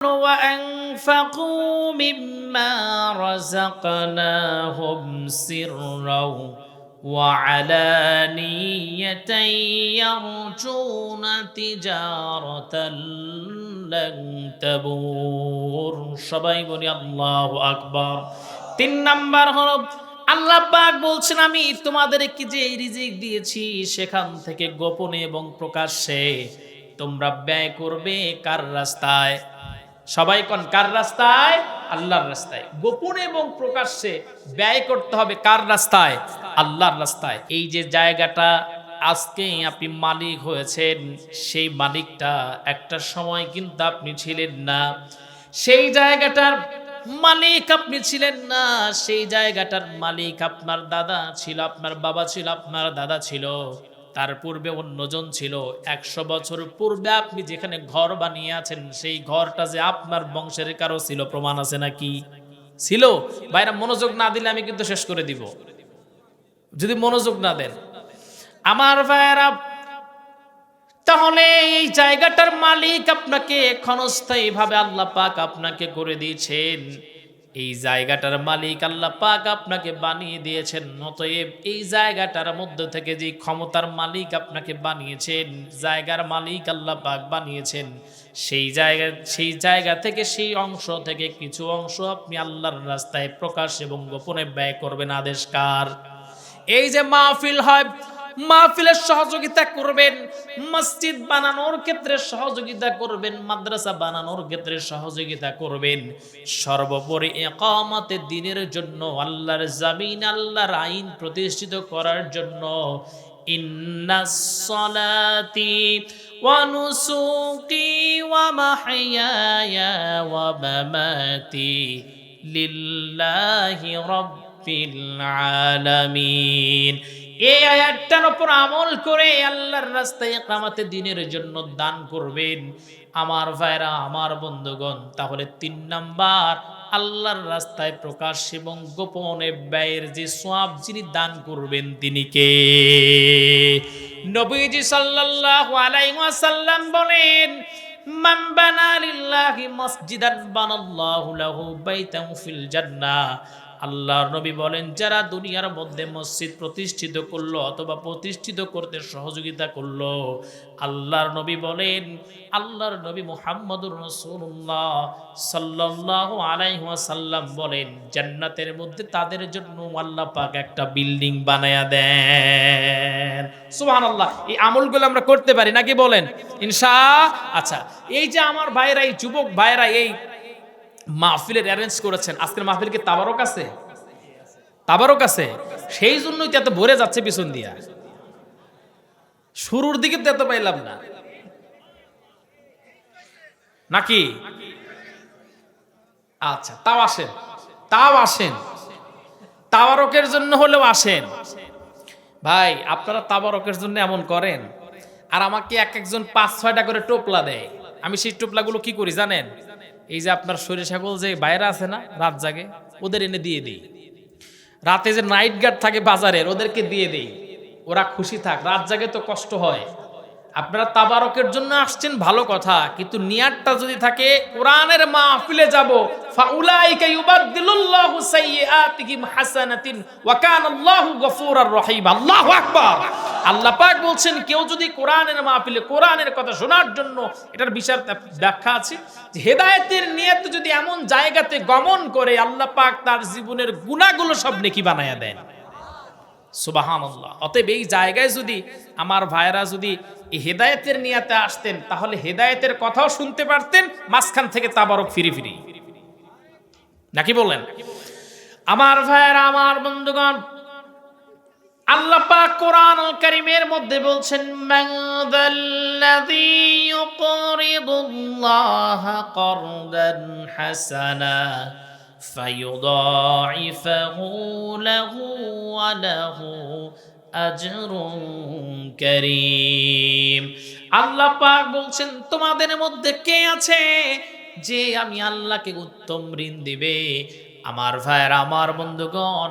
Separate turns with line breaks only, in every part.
وأنفقوا مما رزقناهم سرا وعلانية يرجون تجارة لن تبور সবাই বলি আল্লাহু আকবার তিন নাম্বার হলো আল্লাহ পাক বলছেন আমি তোমাদেরকে যে এই রিজিক দিয়েছি সেখান থেকে গোপনে এবং প্রকাশ্যে তোমরা ব্যয় করবে কার রাস্তায় সবাই কন কার রাস্তায়? আল্লাহর রাস্তায়। গোপনে এবং প্রকাশ্যে ব্যয় করতে হবে কার রাস্তায়? আল্লাহর রাস্তায়। এই যে জায়গাটা আজকে আপনি মালিক হয়েছেন, সেই মালিকটা একটা সময় কিন্তু আপনি ছিলেন না। সেই জায়গাটার মালিক আপনি ছিলেন না। সেই জায়গাটার মালিক আপনার দাদা ছিল, আপনার বাবা ছিল, আপনার দাদা ছিল। তার পূর্বে অন্যজন ছিল। একশো বছর পূর্বে আপনি যেখানে ঘর বানিয়ে আছেন, সেই ঘরটা যে আপনার বংশের কারও ছিল, প্রমাণ আছে নাকি? ছিল। বাইরে মনোযোগ না দিলে আমি কিন্তু শেষ করে দিব। যদি মনোযোগ না দেন। আমার ভাইয়েরা তাহলে এই জায়গাটার মালিক আপনাকে ক্ষণস্থায়ী ভাবে আল্লাহ পাক আপনাকে করে দিয়েছেন। এই জায়গাটার মালিক আল্লাহ পাক আপনাকে বানিয়ে দিয়েছেন। নতএব এই জায়গাটার মধ্যে থেকে যে ক্ষমতার মালিক আপনাকে বানিয়েছেন, জায়গার মালিক আল্লাহ পাক বানিয়েছেন, সেই জায়গা সেই জায়গা থেকে সেই অংশ থেকে কিছু অংশ আপনি আল্লাহর রাস্তায় প্রকাশ এবং গোপনে ব্যয় করবেন আদেশ কার। এই যে মাহফিল হয় মাহফিলের সহযোগিতা করবেন, মসজিদ বানানোর ক্ষেত্রে সহযোগিতা করবেন, মাদ্রাসা বানানোর ক্ষেত্রে সহযোগিতা করবেন। সর্বোপরি একামতে দিনের জন্য, আল্লাহর জামিন, আল্লাহর আইন প্রতিষ্ঠিত করার জন্য। লিল্লাহি রাব্বিল আলামিন। এই আয়াতটার আমল করে আল্লাহর রাস্তায় কামাতে দিনের জন্য দান করবেন। আমার ভাইরা, আমার বন্ধুগণ, তাহলে তিন নাম্বার, আল্লাহর রাস্তায় প্রকাশ এবং গোপনে ব্যয়ের যে সোয়াব যিনি দান করবেন তিনি কে? নবীজি সাল্লাল্লাহু বলেন, মান বানা লিল্লাহি মসজিদান বানাল্লাহু লাহু বাইতান ফিল জান্নাহ। আল্লাহর নবী বলেন, যারা দুনিয়ার মধ্যে মসজিদ প্রতিষ্ঠিত করল অথবা প্রতিষ্ঠিত করতে সহযোগিতা করল, আল্লাহর নবী বলেন, আল্লাহর নবী মুহাম্মদুর রাসূলুল্লাহ সাল্লাল্লাহু আলাইহি ওয়াসাল্লাম বলেন, জান্নাতের মধ্যে তাদের জন্য আল্লাহ পাক একটা বিল্ডিং বানায়া দেন। সুবহানাল্লাহ, এই আমলগুলো আমরা করতে পারি নাকি বলেন? ইনশা আচ্ছা এই যে আমার ভাইরা, এই যুবক ভাইরা, এই মাহফিলের অ্যারেঞ্জ করেছেন। আজকের মাহফিল কি তাবারক আছে? তাবারক আছে? সেই জন্যই তো এত ভরে যাচ্ছে পিছন দিয়া। শুরুর দিকে তো এত পাইলাম না। নাকি? আচ্ছা তাও আসেন। তাও আসেন। তাবারকের জন্য হলেও আসেন। ভাই, আপনারা তাবারকের জন্য এমন করেন। আর আমাকে এক একজন পাঁচ ছয়টা করে টোপলা দেয়। আমি সেই টোপলাগুলো কি করি জানেন? এই যে আপনার শরীর ছাগল যে বাইরে আছে না, রাত জাগে, ওদের এনে দিয়ে দিই। রাতে যে নাইট গার্ড থাকে বাজারের, ওদেরকে দিয়ে দিই। ওরা খুশি থাক, রাত জাগে তো কষ্ট হয়। আপনারা তাবারকের জন্য আসছেন, ভালো কথা, কিন্তু নিয়ারটা যদি থাকে, কোরআনের মাহফিলে যাব। ফাউলাইকা ইউবাদদিলুল্লাহু সাইয়্যাতিহিম হাসানাতিন, ওয়া কানাল্লাহু গফুরার রহিম। আল্লাহু আকবার! আল্লাহ পাক বলছেন, কেউ যদি কোরআনের মাহফিলে কোরআনের কথা শোনার জন্য এটার বিচার ব্যাখ্যা আছে হেদায়েতের নিয়ত যদি এমন জায়গাতে গমন করে, আল্লাহ পাক তার জীবনের গুনাহগুলো সব নেকি বানায়া দেন। সুবাহান আল্লাহ অতএব এই জায়গায় যদি আমার ভাইরা যদি হেদায়েতের নিয়াতে আসতেন, তাহলে হেদায়েতের কথাও শুনতে পারতেন, মাঝখান থেকে তাবারক ফিরি ফিরি নাকি বললেন আমার ভাইরা আমার বন্ধুগণ আল্লাহ পাক কোরআন করিমের মধ্যে বলছেন মাযাল্লাযী ইউকরিদুল্লাহ করদান হাসানা ফায়ুদাইফাহু লাহু ওয়া লাহু আজরুন কারীম। আল্লাহ পাক বলছেন, তোমাদের মধ্যে কে আছে যে আমি আল্লাহকে উত্তম ঋণ দিবে? আমার ভাইয়ের, আমার বন্ধুগণ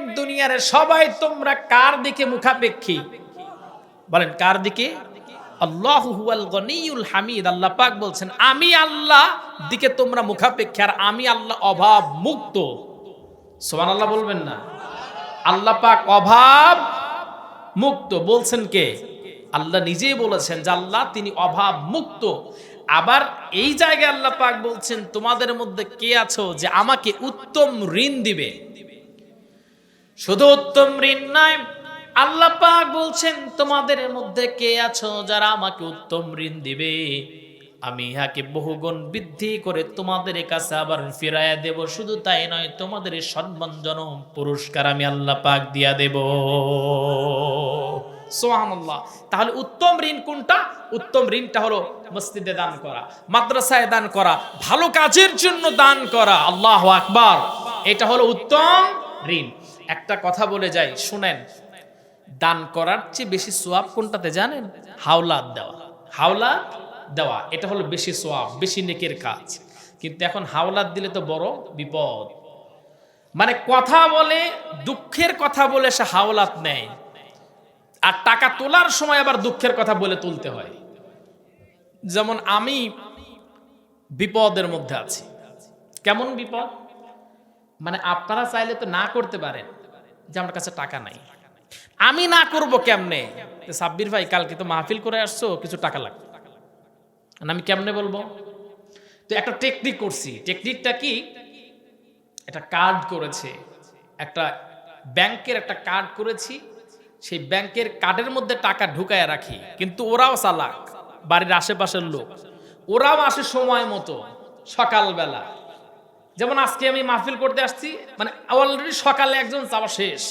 দুনিয়ার সবাই তোমরা কার দিকে মুখাপেক্ষী? বলেন, কার দিকে? আল্লাহ হামিদ। আল্লাহ পাক বলছেন, আমি আল্লাহ দিকে তোমরা মুখাপেক্ষী, আর আমি আল্লাহ অভাব মুক্ত। সোমান আল্লাহ বলবেন না। আল্লাহ পাক অভাব মুক্ত। বলছেন কে? আল্লাহ নিজেই বলেছেন যে আল্লাহ তিনি অভাব মুক্ত। আবার এই জায়গায় আল্লাহ পাক বলছেন, তোমাদের মধ্যে কে আছো যে আমাকে উত্তম ঋণ দিবে? শুধু উত্তম ঋণ নয় আল্লাহ পাক বলছেন, তোমাদের মধ্যে কে আছো যারা আমাকে উত্তম ঋণ দিবে? আমি ইহাকে বহুগুণ বৃদ্ধি করে তোমাদের কাছে আবার ফিরাইয়া দেব। শুধু তাই নয়, তোমাদের সম্মানজনক পুরস্কার আমি আল্লাহ পাক দিয়া দেব। সোহানুল্লাহ তাহলে উত্তম ঋণ কোনটা? উত্তম ঋণটা হলো মসজিদে দান করা, মাদ্রাসায় দান করা, ভালো কাজের জন্য দান করা। আল্লাহ আকবার। এটা হলো উত্তম ঋণ। একটা কথা বলে যাই, শুনেন। দান করার চেয়ে বেশি সোয়াব কোনটাতে জানেন? হাওলাত দেওয়া। হাওলাত দেওয়া, এটা হলো বেশি সোয়াব, বেশি নেকের কাজ। কিন্তু এখন হাওলাত দিলে তো বড় বিপদ। মানে কথা বলে, দুঃখের কথা বলে সে হাওলাত নেয়। আর টাকা তোলার সময় আবার দুঃখের কথা বলে তুলতে হয়। যেমন আমি বিপদের মধ্যে আছি। কেমন বিপদ? মানে আপনারা চাইলে তো না করতে পারেন। যে আমার কাছে টাকা নাই। আমি না করব কেমনে? সাব্বির ভাই, কালকে তো মাহফিল করে আসছো, কিছু টাকা লাগবে। আমি কেমনে বলব? তো একটা টেকনিক করছি। টেকনিকটা কি? একটা কার্ড করেছে। একটা ব্যাংকের একটা কার্ড করেছি। সেই ব্যাংকের কার্ডের মধ্যে টাকা ঢুকায় রাখি। কিন্তু ওরাও চালাক। বাড়ির আশেপাশের লোক। ওরাও আসে সময় মতো, সকালবেলা। যেমন আজকে আমি মাহফিল করতে আসছি মানে অলরেডি সকালে একজন চাওয়া শেষ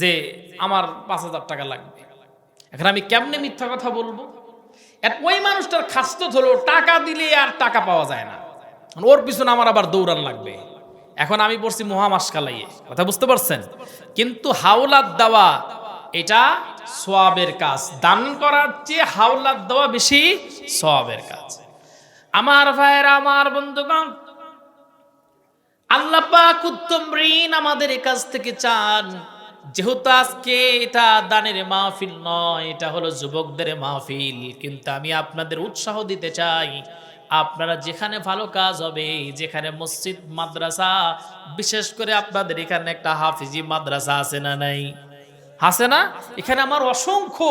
যে আমার পাঁচ হাজার টাকা লাগবে। এখন আমি কেমনে মিথ্যা কথা বলব? ওই মানুষটার খাস্ত হলো টাকা দিলে আর টাকা পাওয়া যায় না। ওর পিছনে আমার আবার দৌড়ান লাগবে। এখন আমি পড়ছি মহামাসকালাইয়ে, কথা বুঝতে পারছেন? কিন্তু হাওলাত দেওয়া, এটা সোয়াবের কাজ। দান করার চেয়ে হাওলাত দেওয়া বেশি সোয়াবের কাজ। আমার ভাইয়েরা, আমার বন্ধুগণ আল্লাহ পাক উত্তম ঋণ আমাদের কাছ থেকে চান। যেহেতু আজকে এটা দানের মাহফিল নয়, এটা হলো যুবকদের মাহফিল। কিন্তু আমি আপনাদের উৎসাহ দিতে চাই, আপনারা যেখানে ভালো কাজ হবে, যেখানে মসজিদ, মাদ্রাসা, বিশেষ করে আপনাদের এখানে একটা হাফিজি মাদ্রাসা আছে না নাই? আছে না? এখানে আমার অসংখ্য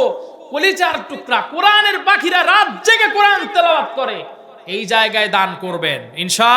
কলিজার টুকরা, কোরআনের পাখিরা রাত জেগে কোরআন তেলাওয়াত করে, এই জায়গায় দান করবেন, ইনশা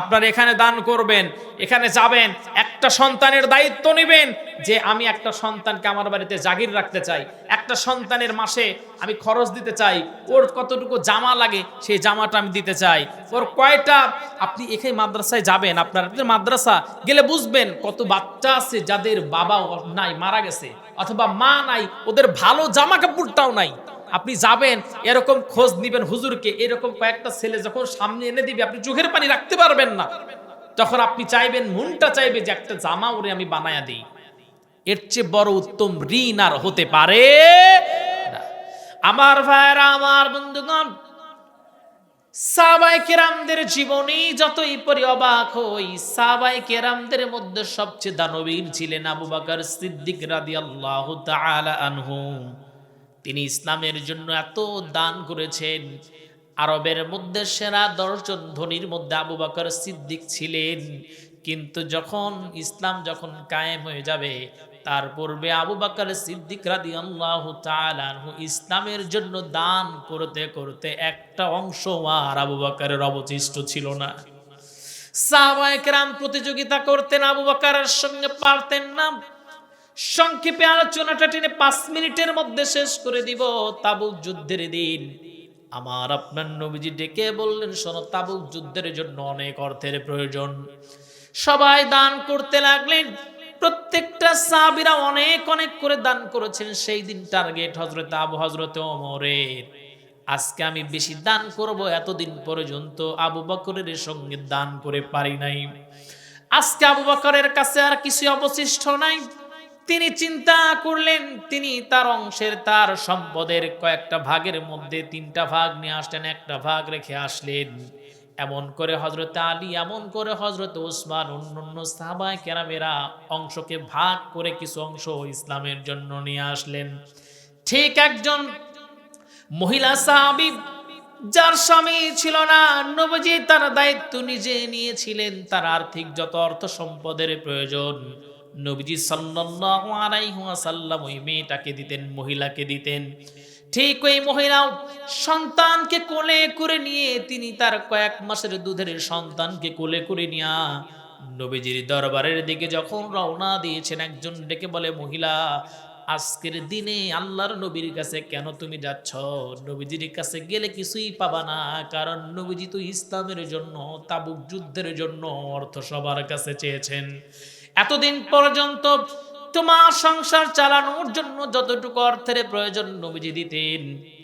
আপনারা এখানে দান করবেন, এখানে যাবেন, একটা সন্তানের দায়িত্ব নেবেন যে আমি একটা সন্তানকে আমার বাড়িতে জাগির রাখতে চাই। একটা সন্তানের মাসে আমি খরচ দিতে চাই, ওর কতটুকু জামা লাগে সেই জামাটা আমি দিতে চাই। ওর কয়টা, আপনি এখানে মাদ্রাসায় যাবেন, আপনার মাদ্রাসা, গেলে বুঝবেন কত বাচ্চা আছে যাদের বাবা নাই, মারা গেছে, অথবা মা নাই, ওদের ভালো জামা কাপড়টাও নাই। আপনি যাবেন, এরকম খোঁজ নিবেন হুজুরকে, এরকম কয়েকটা ছেলে যখন সামনে এনে দিবে, আপনি চোখের পানি রাখতে পারবেন না। তখন আপনি চাইবেন, মনটা চাইবে যে একটা জামা ওরে আমি বানায়া দিই। এর চেয়ে বড় উত্তম ঋণ আর হতে পারে। আমার ভাইরা আমার বন্ধুগণ সাবাই কেরামদের জীবনী যতই পরি অবাক হই সাবাই কেরামদের মধ্যে সবচেয়ে দানবীর ছিলেন আবু বাকর সিদ্দিক রাদিয়াল্লাহু তাআলা আনহু। তিনি ইসলামের জন্য এত দান করেছেন। আরবের মধ্যে সেরা দশজন ধনির মধ্যে আবু বকর সিদ্দিক ছিলেন। কিন্তু যখন ইসলাম যখন কায়েম হয়ে যাবে, তার পূর্বে আবু বকর সিদ্দিক রাদি আল্লাহ ইসলামের জন্য দান করতে করতে একটা অংশ আর আবু বকরের অবশিষ্ট ছিল না। সাহবায়করাম প্রতিযোগিতা করতেন, আবু বকরের সঙ্গে পারতেন না। সংক্ষেপে আলোচনাটা টেনে পাঁচ মিনিটের মধ্যে শেষ করে দিব। তাবুক যুদ্ধের দিন। আমার আপনার নবীজি ডেকে বললেন, শোনো তাবুক যুদ্ধের জন্য অনেক অর্থের প্রয়োজন। সবাই দান করতে লাগলেন। প্রত্যেকটা সাবিরা অনেক অনেক করে দান করেছেন। সেই দিন টার্গেট হজরত আবু হজরত ওমরের। আজকে আমি বেশি দান করব এতদিন পর্যন্ত আবু বকরের সঙ্গে দান করে পারি নাই। আজকে আবু বকরের কাছে আর কিছু অবশিষ্ট নাই। তিনি চিন্তা করলেন, তিনি তার অংশের, তার সম্পদের কয়েকটা ভাগের মধ্যে তিনটা ভাগ নিয়ে আসলেন, একটা ভাগ রেখে আসলেন। এমন করে হজরত আলী, এমন করে হজরত ওসমান অন্যান্য সাহাবায় কেরামেরা অংশকে ভাগ করে কিছু অংশ ইসলামের জন্য নিয়ে আসলেন। ঠিক একজন মহিলা সাহাবি, যার স্বামী ছিল না, নবজি তার দায়িত্ব নিজে নিয়েছিলেন, তার আর্থিক যত অর্থ সম্পদের প্রয়োজন নবীজি সাল্লাল্লাহু আলাইহি ওয়াসাল্লাম ওই মেয়েটাকে দিতেন, মহিলাকে দিতেন। ঠিক ওই মহিলাও সন্তানকে কোলে করে নিয়ে তিনি তার কয়েক মাসের দুধের সন্তানকে কোলে করে নিয়া নবীজির দরবারের দিকে যখন রওনা দিয়েছেন, একজন ডেকে বলে, মহিলা, আজকের দিনে আল্লাহর নবীর কাছে কেন তুমি যাচ্ছ? নবীজির কাছে গেলে কিছুই পাবা না, কারণ নবীজি তো ইসলামের জন্য, তাবুক যুদ্ধের জন্য অর্থ সবার কাছে চেয়েছেন। এতদিন পর্যন্ত তোমার সংসার চালানোর জন্য যতটুকু অর্থের প্রয়োজন নবীজি দিতেন।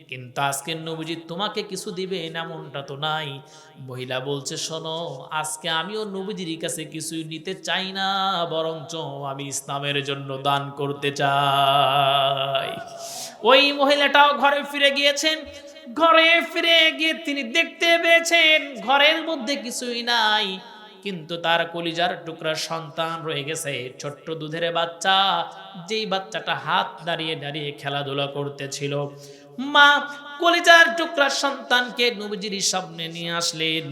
কিন্তু আজকে নবীজি তোমাকে কিছু দিবেন এমনটা তো নাই। মহিলা বলছে, শোনো, আজকে আমিও নবীজির কাছে কিছুই নিতে চাই না, বরঞ্চ আমি ইসলামের জন্য দান করতে চাই। ওই মহিলাটাও ঘরে ফিরে গিয়েছেন। ঘরে ফিরে গিয়ে তিনি দেখতে পেয়েছেন, ঘরের মধ্যে কিছুই নাই। কিন্তু তার কলিজার টুকরা সন্তান রয়ে গেছে। ছোট্ট দুধের বাচ্চা, যেই বাচ্চাটা হাত দাঁড়িয়ে দাঁড়িয়ে খেলাধুলা করতেছিল। মা, কলিজার টুকরা সন্তানকে নবীজির সামনে নিয়ে আসলেন।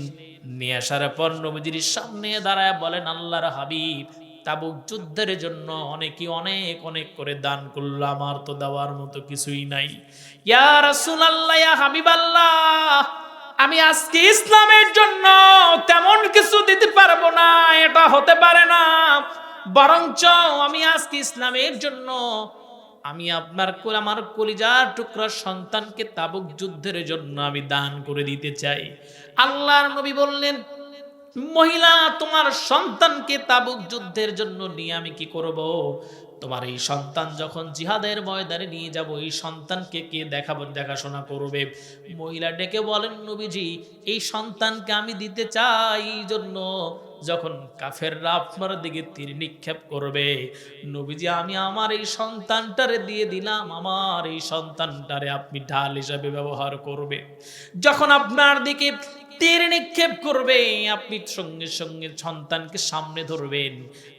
নিয়ে আসার পর নবীজির সামনে দাঁড়ায় বলেন, আল্লাহর হাবিব, তাবুক যুদ্ধের জন্য অনেকে অনেক অনেক করে দান করল। আমার তো দেওয়ার মতো কিছুই নাই। ইয়া রাসূলুল্লাহ, ইয়া হাবিবাল্লাহ আমি আজকে ইসলামের জন্য তেমন কিছু দিতে পারব না, এটা হতে পারে না। বরঞ্চ আমি আজকে ইসলামের জন্য আমি আপনার আমার কলিজার টুকরা সন্তানকে তাবুক যুদ্ধের জন্য আমি দান করে দিতে চাই। আল্লাহর নবী বললেন, মহিলা, তোমার সন্তানকে তাবুক যুদ্ধের জন্য নিয়ে আমি কি করব? তোমার এই সন্তান যখন জিহাদের ময়দানে নিয়ে যাব, এই সন্তানকে কে দেখাবো, দেখাশোনা করবে? মহিলা ডেকে বলেন, নবীজি, এই সন্তানকে আমি দিতে চাই, এই জন্য যখন কাফেররা আপনার দিকে তীর নিক্ষেপ করবে, নবীজি, আমি আমার এই সন্তানটারে দিয়ে দিলাম, আমার এই সন্তানটারে আপনি ঢাল হিসাবে ব্যবহার করবে। যখন আপনার দিকে তীর নিক্ষেপ করবে, আপনি সঙ্গে সঙ্গে সন্তানকে সামনে ধরবেন।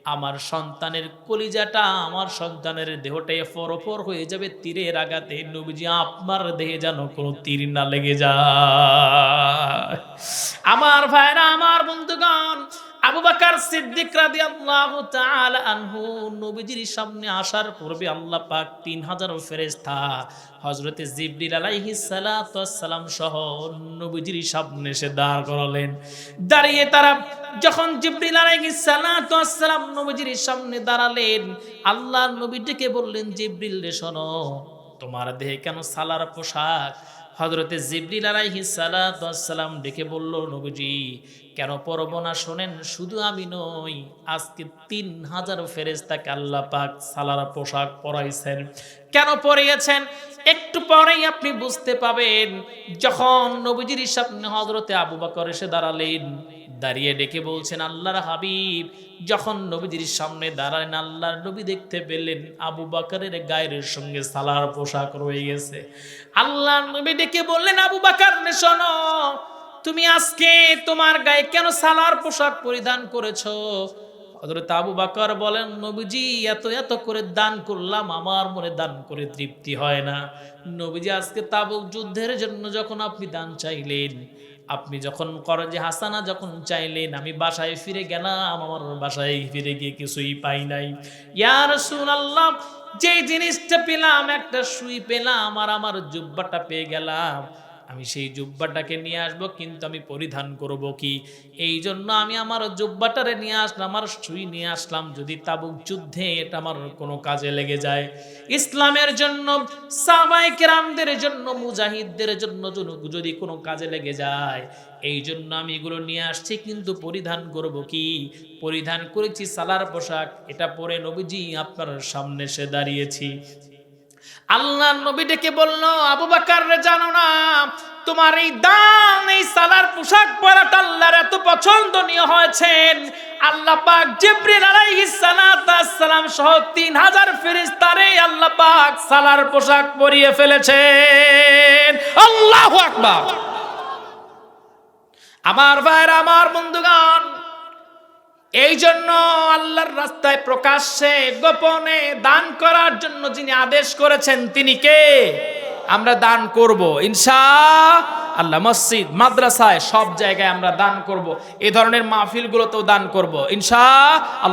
আমার সন্তানের কলিজাটা, আমার সন্তানের দেহটাই ফরফর হয়ে যাবে তীরের আঘাতে। নবীজি, আপনার দেহে যেন কোনো তীর না লেগে যায়। আমার ভাইরা, আমার বন্ধুগণ আবু বাকার সিদ্দিক রাদিয়াল্লাহু তাআলা আনহু নবীজির সামনে আসার পূর্বে আল্লাহ পাক 3000 ফেরেশতা হযরতে জিবরিল আলাইহিস সালাতু সালাম সহ নবীজির সামনে এসে দাঁড় করালেন। দাঁড়িয়ে তারা যখন জিবরিল আলাইহিস সালাতু সালাম নবীজির সামনে দাঁড়ালেন, আল্লাহ নবীটিকে বললেন, জিবরিল রে শোনো, তোমার দেহে কেন সালার পোশাক হজরতে জিবরিল আলাইহি সালাম ডেকে বলল, নবুজি, কেন পরব না শোনেন? শুধু আমি নই, আজকে তিন হাজার ফেরেস্তাকে আল্লাহ পাক সালার পোশাক পরাইছেন। কেন পরিয়েছেন? একটু পরেই আপনি বুঝতে পাবেন, যখন নবীজির সামনে হজরতে আবু বাকর এসে দাঁড়ালেন দাঁড়িয়ে ডেকে বলছেন, আল্লাহর হাবিব। যখন নবীজির সামনে দাঁড়ালেন, আল্লাহর নবী দেখতে পেলেন আবু বাকারের গায়ের সঙ্গে সালার পোশাক রয়ে গেছে। আল্লাহর নবী ডেকে বললেন, আবু বাকার, শোনো, তুমি আজকে তোমার গায়ে কেন সালার পোশাক পরিধান করেছ? হযরত আবু বাকর বলেন, নবীজি, এত এত করে দান করলাম, আমার মনে দান করে তৃপ্তি হয় না। নবীজি আজকে তাবুক যুদ্ধের জন্য যখন আপনি দান চাইলেন আপনি যখন করজে হাসানা যখন চাইলেন, আমি বাসায় ফিরে গেলাম, আমার বাসায় ফিরে গিয়ে কিছুই পাই নাই। ইয়ার শুনাল্লাম যে জিনিসটা পেলাম, একটা সুই পেলাম, আর আমার জুব্বাটা পেয়ে গেলাম। আমি সেই জুব্বাটাকে নিয়ে আসব, কিন্তু আমি পরিধান করব কি? এই জন্য আমি আমার জুব্বাটারে নিয়ে আসলাম, আমার সুই নিয়ে আসলাম, যদি তাবুক যুদ্ধে এটা আমার কোনো কাজে লেগে যায়। ইসলামের জন্য সাবাই কেরামদের জন্য, মুজাহিদদের জন্য যদি- কোনো কাজে লেগে যায়, এই জন্য আমি এগুলো নিয়ে আসছি, কিন্তু পরিধান করব কি? পরিধান করেছি, সালার পোশাক, এটা পরে নবীজি আপনার সামনে এসে দাঁড়িয়েছি। আল্লাহ নবী ডেকে বলল, আবু বাকার রে জানো না, তোমার এই দান, এই সালার পোশাক পরাটা আল্লাহর এত পছন্দনীয় হয়েছেন। আল্লাহ পাক জিব্রিল আলাইহিস সালাম সহ তিন হাজার ফেরেশতারে আল্লাহ পাক সালার পোশাক পরিয়ে ফেলেছেন। আল্লাহু আকবার। আমার ভাইরা আমার বন্ধুগণ এই জন্য আল্লাহর রাস্তায় প্রকাশ্যে, গোপনে দান করার জন্য যিনি আদেশ করেছেন, তিনি কে? আমরা দান করব। ইনশা আল্লাহ মসজিদ, মাদ্রাসায় সব জায়গায় আমরা দান করব। এ ধরনের মাহফিলগুলোতেও দান করব। ইনশা